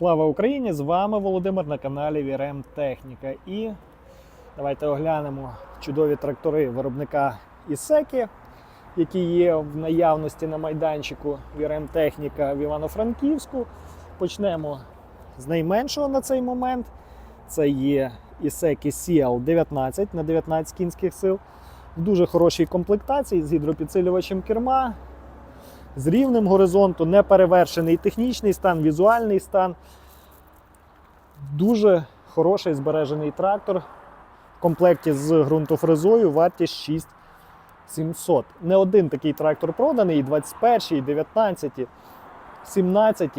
Слава Україні! З вами Володимир на каналі Вірем Техніка. І давайте оглянемо чудові трактори виробника Ісекі, які є в наявності на майданчику Вірем Техніка в Івано-Франківську. Почнемо з найменшого на цей момент. Це є Ісекі CL 19 на 19 кінських сил. В дуже хорошій комплектації з гідропідсилювачем керма, з рівнем горизонту, неперевершений технічний стан, візуальний стан. Дуже хороший збережений трактор в комплекті з ґрунтофрезою, вартість 6700. Не один такий трактор проданий, і 21, і 19, 17.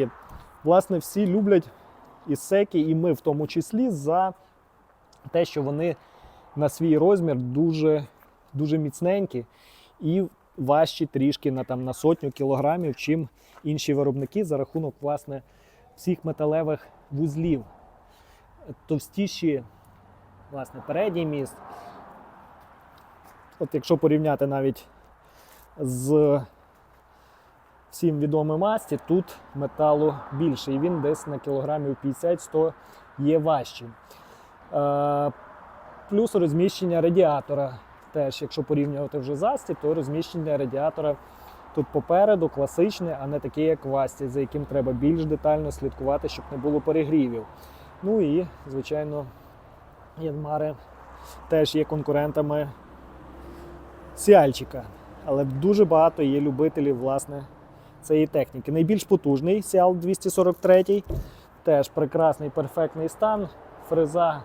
Власне, всі люблять ісеки, і ми в тому числі за те, що вони на свій розмір дуже, дуже міцненькі і важчі трішки на, там, на сотню кілограмів, чим інші виробники за рахунок власне, всіх металевих вузлів. Товстіші власне, передній міст. От якщо порівняти навіть з всім відомим масті, тут металу більше, і він десь на кілограмів 50-100 є важчим. Е, плюс розміщення радіатора. Теж, якщо порівнювати вже з то розміщення радіатора тут попереду класичне, а не таке, як в Асті, за яким треба більш детально слідкувати, щоб не було перегрівів. Ну і, звичайно, Янмари теж є конкурентами Сіальчика. Але дуже багато є любителів власне, цієї техніки. Найбільш потужний Сіал 243, теж прекрасний перфектний стан. Фреза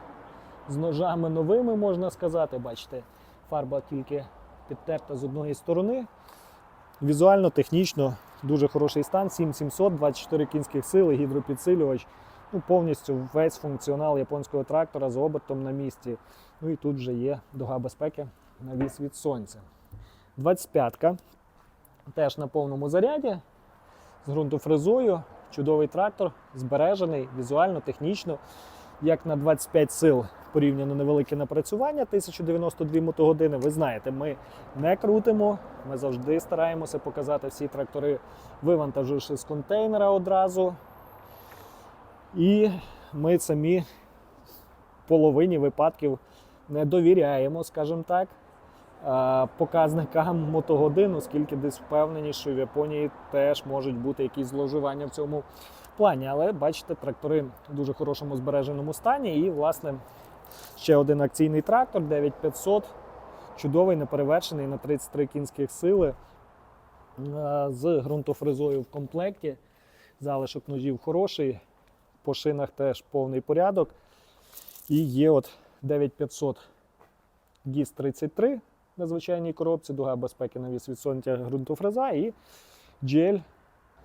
з ножами новими, можна сказати. Бачите, фарба тільки підтерта з одної сторони. Візуально, технічно дуже хороший стан. 7700, 24 кінських сили, гідропідсилювач. Ну, повністю весь функціонал японського трактора з обертом на місці. Ну і тут вже є дуга безпеки навіс від сонця. 25-ка. Теж на повному заряді з ґрунтофрезою. Чудовий трактор, збережений візуально, технічно. Як на 25 сил порівняно невелике напрацювання, 1092 мотогодини. Ви знаєте, ми не крутимо, ми завжди стараємося показати всі трактори, вивантаживши з контейнера одразу. І ми самі в половині випадків не довіряємо, скажімо так, показникам мотогодин, оскільки десь впевнені, що в Японії теж можуть бути якісь зловживання в цьому плані. Але бачите, трактори в дуже хорошому збереженому стані. І, власне, ще один акційний трактор 9500, чудовий, неперевершений на 33 кінських сили е, з ґрунтофрезою в комплекті. Залишок ножів хороший, по шинах теж повний порядок. І є от 9500 GIS 33 на звичайній коробці, дуга безпеки навіс від сонця ґрунтофреза і GL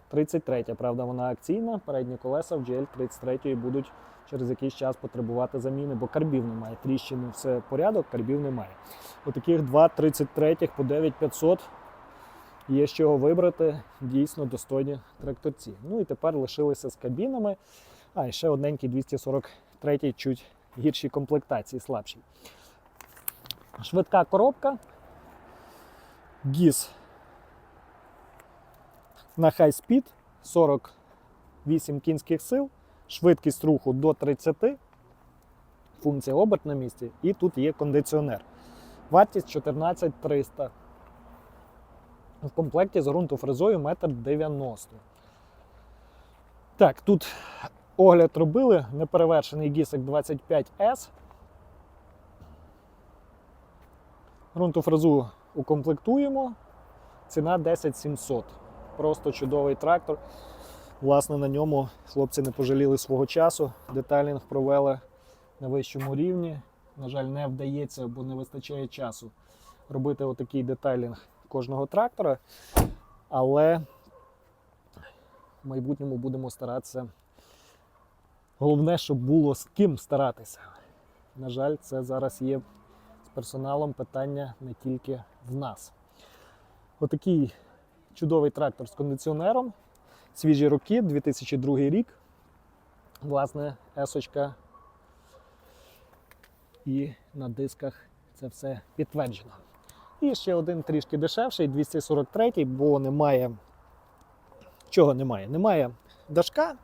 33. Правда, вона акційна. Передні колеса в GL 33 будуть через якийсь час потребувати заміни, бо карбів немає. Тріщини все порядок, карбів немає. Отаких два 33 по 9500 є з чого вибрати. Дійсно достойні тракторці. Ну і тепер лишилися з кабінами. А, ще одненький 243 чуть гіршій комплектації, слабшій. Швидка коробка. ГІС на speed 48 кінських сил, швидкість руху до 30, функція оберт на місці, і тут є кондиціонер. Вартість 14300. В комплекті з ґрунтофрезою 1,90 м. Так, тут огляд робили неперевершений гісик 25S. Грунтофрезу укомплектуємо. Ціна 10700. Просто чудовий трактор. Власне, на ньому хлопці не пожаліли свого часу. Детайлінг провели на вищому рівні. На жаль, не вдається, бо не вистачає часу робити отакий детайлінг кожного трактора. Але в майбутньому будемо старатися. Головне, щоб було з ким старатися. На жаль, це зараз є персоналом питання не тільки в нас. Отакий чудовий трактор з кондиціонером. Свіжі роки, 2002 рік. Власне, есочка. І на дисках це все підтверджено. І ще один трішки дешевший, 243, бо немає. Чого немає? Немає дашка.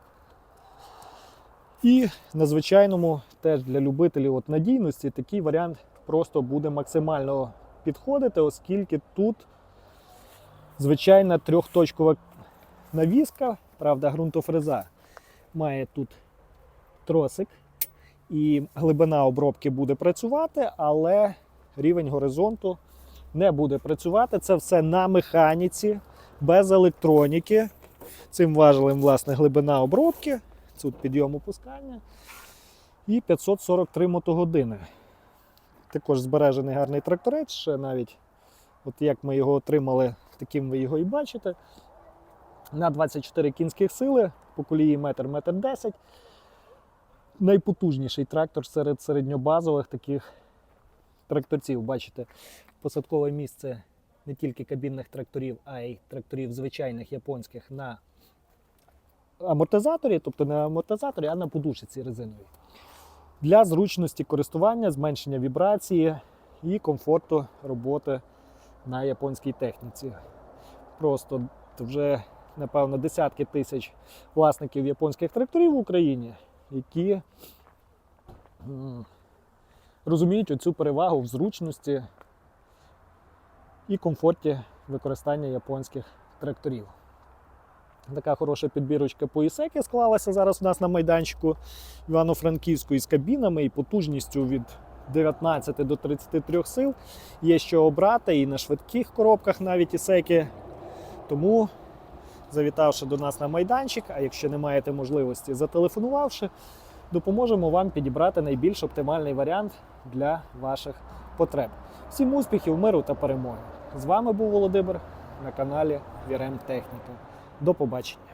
І на звичайному теж для любителів от надійності такий варіант просто буде максимально підходити, оскільки тут звичайна трьохточкова навіска, правда, ґрунтофреза має тут тросик, і глибина обробки буде працювати, але рівень горизонту не буде працювати. Це все на механіці, без електроніки. Цим важелем, власне, глибина обробки, тут підйом опускання і 543 мотогодини. Також збережений гарний тракторець, ще навіть, от як ми його отримали, таким ви його і бачите. На 24 кінських сили, по колії метр, метр 10. Найпотужніший трактор серед середньобазових таких тракторців. Бачите, посадкове місце не тільки кабінних тракторів, а й тракторів звичайних японських на амортизаторі, тобто не амортизаторі, а на подушиці резиновій. Для зручності користування, зменшення вібрації і комфорту роботи на японській техніці. Просто вже, напевно, десятки тисяч власників японських тракторів в Україні, які розуміють оцю перевагу в зручності і комфорті використання японських тракторів. Така хороша підбірочка по ісекі склалася зараз у нас на майданчику Івано-Франківську із кабінами і потужністю від 19 до 33 сил. Є що обрати і на швидких коробках навіть ісеки. Тому, завітавши до нас на майданчик, а якщо не маєте можливості, зателефонувавши, допоможемо вам підібрати найбільш оптимальний варіант для ваших потреб. Всім успіхів, миру та перемоги! З вами був Володимир на каналі Вірем Техніка. До побачення!